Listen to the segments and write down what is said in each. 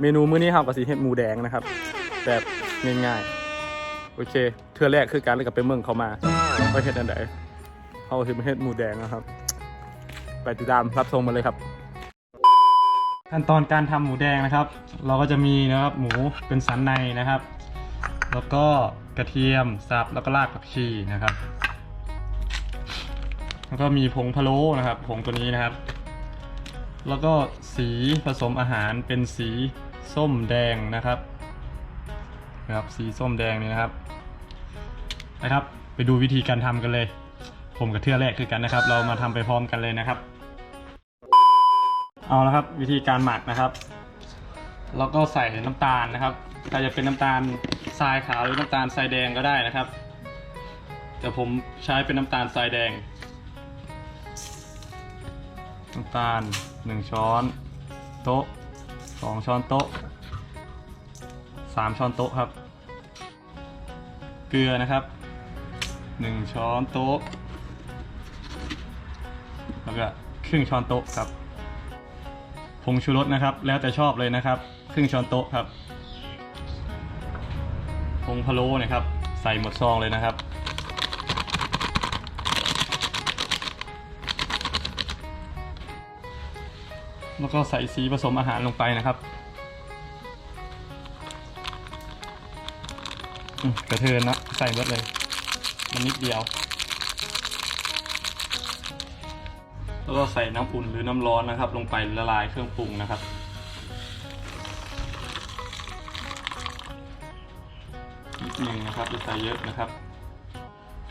เมนูมื้อนี้เฮาก็สิเฮ็ดหมูแดงนะครับ แบบง่ายๆโอเคเทือแรกคือการเลยกับไปเมืองเขามาว่าเฮ็ดอันใดเฮาสิมาเฮ็ดหมูแดงนะครับ ไปติดตามรับชมมาเลยครับขั้นตอนการทำหมูแดงนะครับ เราก็จะมีนะครับหมูเป็นสันในนะครับ แล้วก็กระเทียมสับแล้วก็รากผักชีนะครับ แล้วก็มีผงพะโล้นะครับผงตัวนี้นะครับ แล้วก็สีผสมอาหารเป็นสี ส้มแดงนะครับนะครับสีส้มแดงนี่นะครับนะครับ ไปดูวิธีการทำกันเลย ผมกับเทือแรกคือกันนะครับ เรามาทำไปพร้อมกันเลยนะครับ เอาละครับวิธีการหมักนะครับแล้วก็ใส่น้ำตาลนะครับใครจะเป็นน้ำตาลทรายขาวหรือน้ำตาลทรายแดงก็ได้นะครับแต่ผมใช้เป็นน้ำตาลทรายแดง น้ำตาล 1 ช้อนโต๊ะ 2ช้อนโต๊ะ3ช้อนโต๊ะครับ เกลือนะครับ1ช้อนโต๊ะ แล้วก็ครึ่งช้อนโต๊ะครับ ผงชูรสนะครับ แล้วแต่ชอบเลยนะครับ ครึ่งช้อนโต๊ะครับ ผงพะโล้นะครับ ใส่หมดซองเลยนะครับ แล้วก็ใส่สีผสมอาหารลงไปนะครับกระเทือนนะใส่หมดเลย มันนิดเดียว แล้วก็ใส่น้ำอุ่นหรือน้ำร้อนนะครับ ลงไปละลายเครื่องปรุงนะครับนิดนึงนะครับอย่าใส่เยอะนะครับ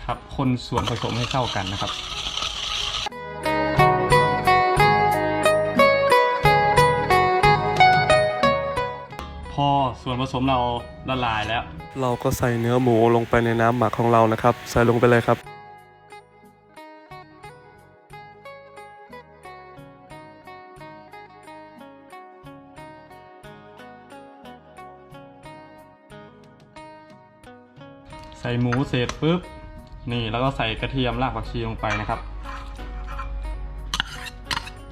ครับคนส่วนผสมให้เข้ากันนะครับ ส่วนผสมเราละลายแล้ว เราก็ใส่เนื้อหมูลงไปในน้ำหมักของเรานะครับ ใส่ลงไปเลยครับ ใส่หมูเสร็จปุ๊บ นี่แล้วก็ใส่กระเทียมรากผักชีลงไปนะครับ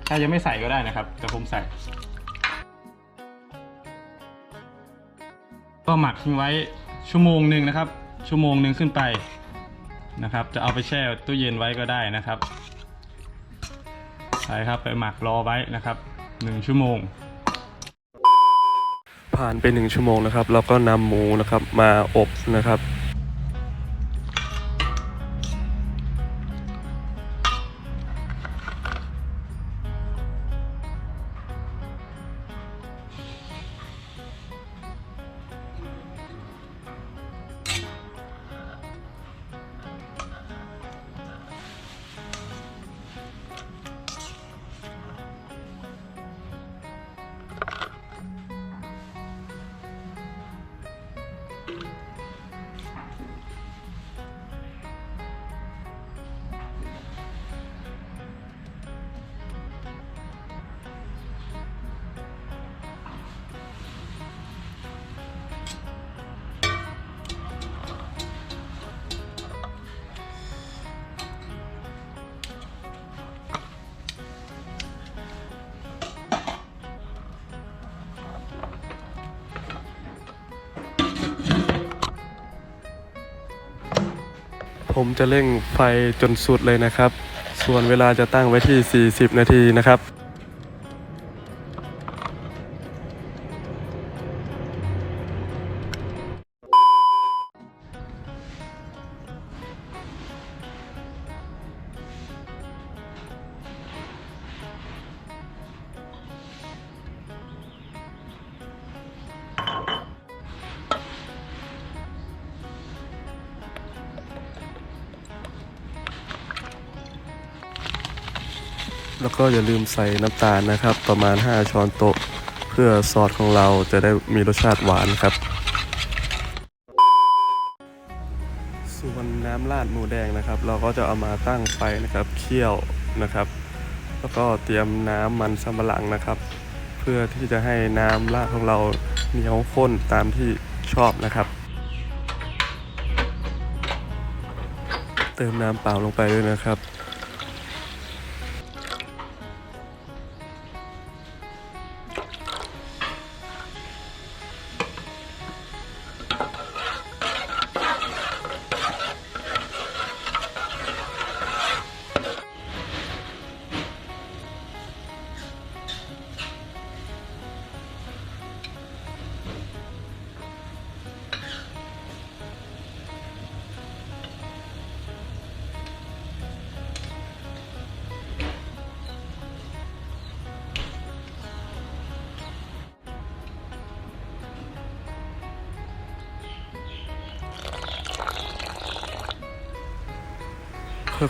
ถ้ายังไม่ใส่ก็ได้นะครับ แต่ผมใส่ ก็หมักทิ้งไว้ชั่วโมงหนึ่งนะครับ ชั่วโมงหนึ่งขึ้นไปนะครับ จะเอาไปแช่ตู้เย็นไว้ก็ได้นะครับใช่ครับไปหมักรอไว้นะครับหนึ่งชั่วโมง ผ่านไปหนึ่งชั่วโมงนะครับ เราก็นำหมูนะครับมาอบนะครับ ผมจะเร่งไฟจนสุดเลยนะครับ ส่วนเวลาจะตั้งไว้ที่ 40 นาทีนะครับ แล้วก็อย่าลืมใส่น้ำตาลนะครับ ประมาณ 5 ช้อนโต๊ะ เพื่อซอสของเราจะได้มีรสชาติหวานครับ ส่วนน้ำราดหมูแดงนะครับ เราก็จะเอามาตั้งไฟนะครับเคี่ยวนะครับ แล้วก็เตรียมน้ำมันสำปะหลังนะครับ เพื่อที่จะให้น้ำราดของเราเหนียวข้นตามที่ชอบนะครับ เติมน้ำเปล่าลงไปด้วยนะครับ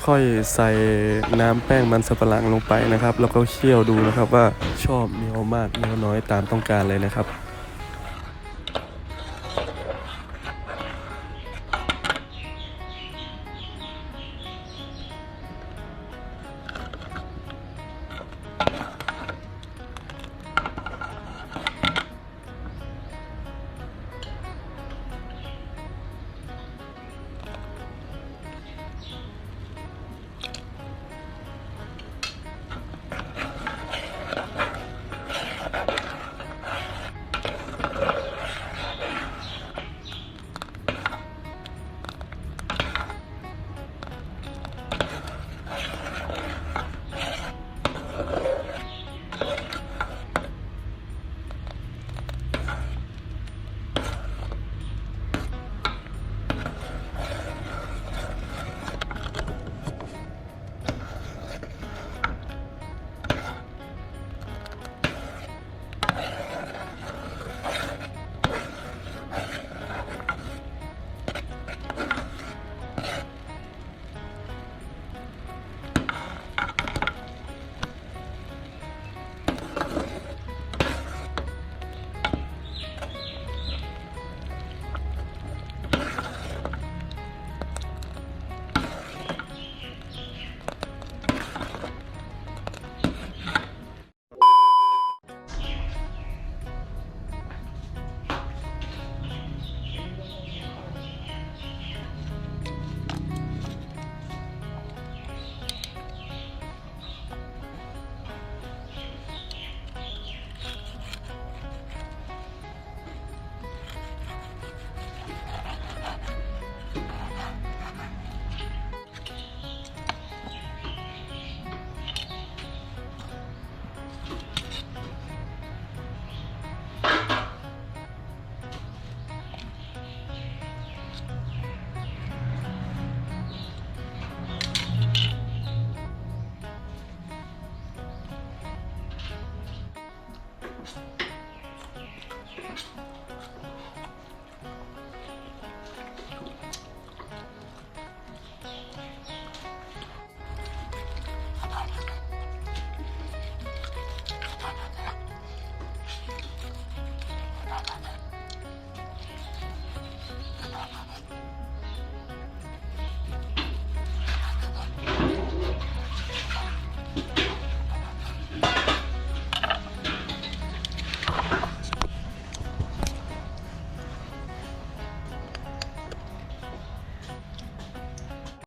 ค่อยๆใส่น้ำแป้งมันสับปะหลังลงไปนะครับ แล้วก็เคี่ยวดูนะครับว่าชอบเนียวมากเนียวน้อยตามต้องการเลยนะครับ